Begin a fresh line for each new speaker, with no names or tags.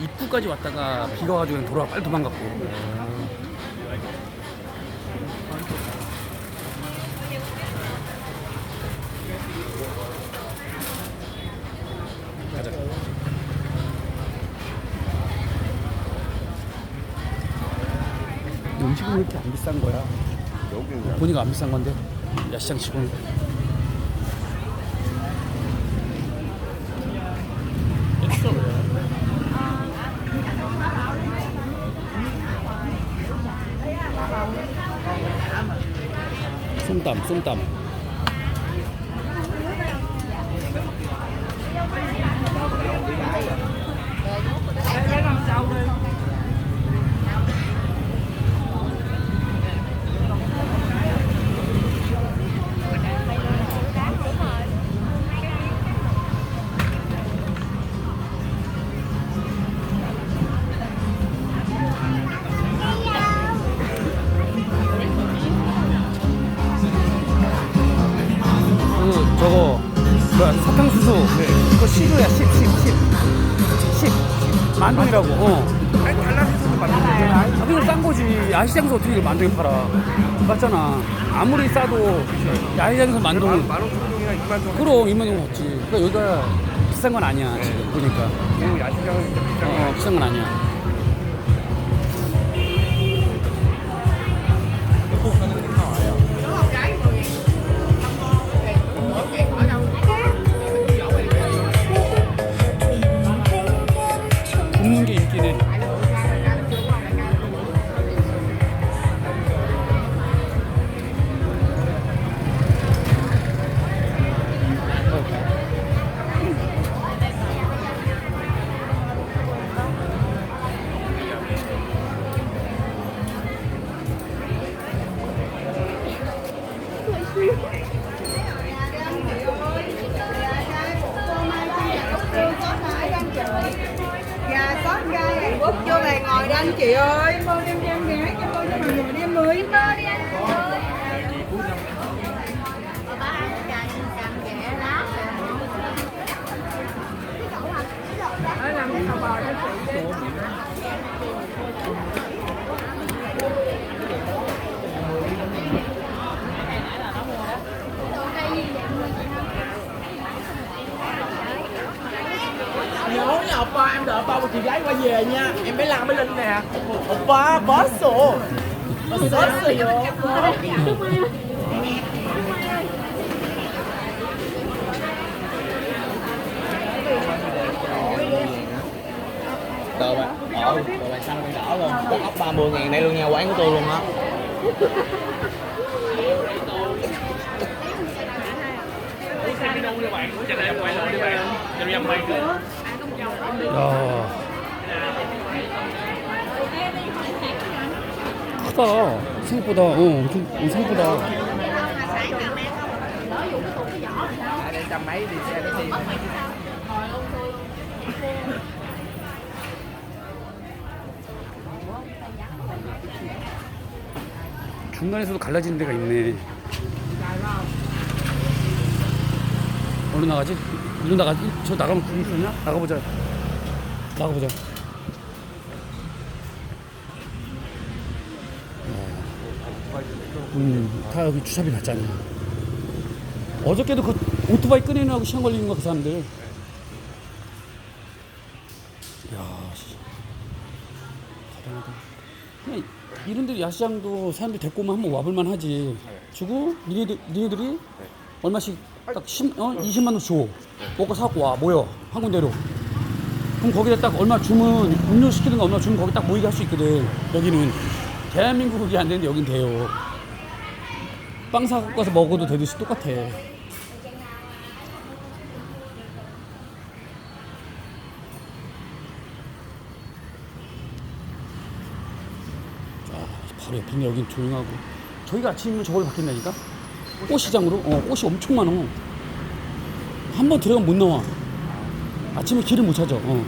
입구까지 왔다가 비가 와가지고 그냥 돌아와 빨리 도망갔고. 가자. 음식은 왜 이렇게 안 비싼 거야?
여기는
보니까 안 비싼 건데 야시장 치고는 Sung tẩm, sung tẩm 10시도야 10, 10, 10. 10. 만동이라고. 어.
아니, 달라지서도 만든 거
아, 그냥 싼 거지. 야시장에서 어떻게 이걸 만동에 팔아. 맞잖아. 아무리 싸도 야시장에서 만동은.
만원이나 2만 정도.
그럼 2만 정도 없지. 그러니까 여기가 비싼 건 아니야. 지금 네. 보니까.
그 야시장은 비싼 거.
어, 비싼 건 아니야.
Quốc vô về ngồi đi anh chị ơi. Em ơi đem cho em gái cho cô cho mọi người đi mới, ơi đi anh chị ơi. Hãy subscribe cho kênh Ghiền
Mì Gõ Để không bỏ lỡ những video hấp dẫn ba về nha. Em phải làm với linh nè. Ba bó sổ. Bó sổ
đồ mà ờ đồ bài xanh đỏ luôn. Có ốc 30 ngàn đây luôn nha quán của tôi luôn á.
Đồ. 크다 생각보다 어 엄청 어, 생각보다. 중간에서도 갈라지는 데가 있네. 어디로 나가지? 이로 나가지? 저 나가면 구있냐 나가보자. 나가보자 음, 다 여기 주차비 받잖아 어저께도 그 오토바이 끄내느라고 시간 걸리는 거 그 사람들 야 씨. 대단하다 그냥 이런 데 야시장도 사람들 데리고 오면 한번 와볼만 하지. 주고 니네들, 니네들이 얼마씩 딱 10, 어? 20만 원 줘. 먹고 사갖고 와 모여 한 군데로. 그럼 거기다 딱 얼마 주면 음료 시키는 거 얼마 주면 거기 딱 모이게 할 수 있거든. 여기는 대한민국이 안 되는데 여긴 돼요. 빵 사갖고 가서 먹어도 되듯이 똑같아. 바로 옆인데 여긴 조용하고. 저희가 아침이면 저걸 바뀐다니까? 꽃시장으로? 어 꽃이 엄청 많어 한 번 들어가면 못 나와. 아침에 길을 못 찾아. 어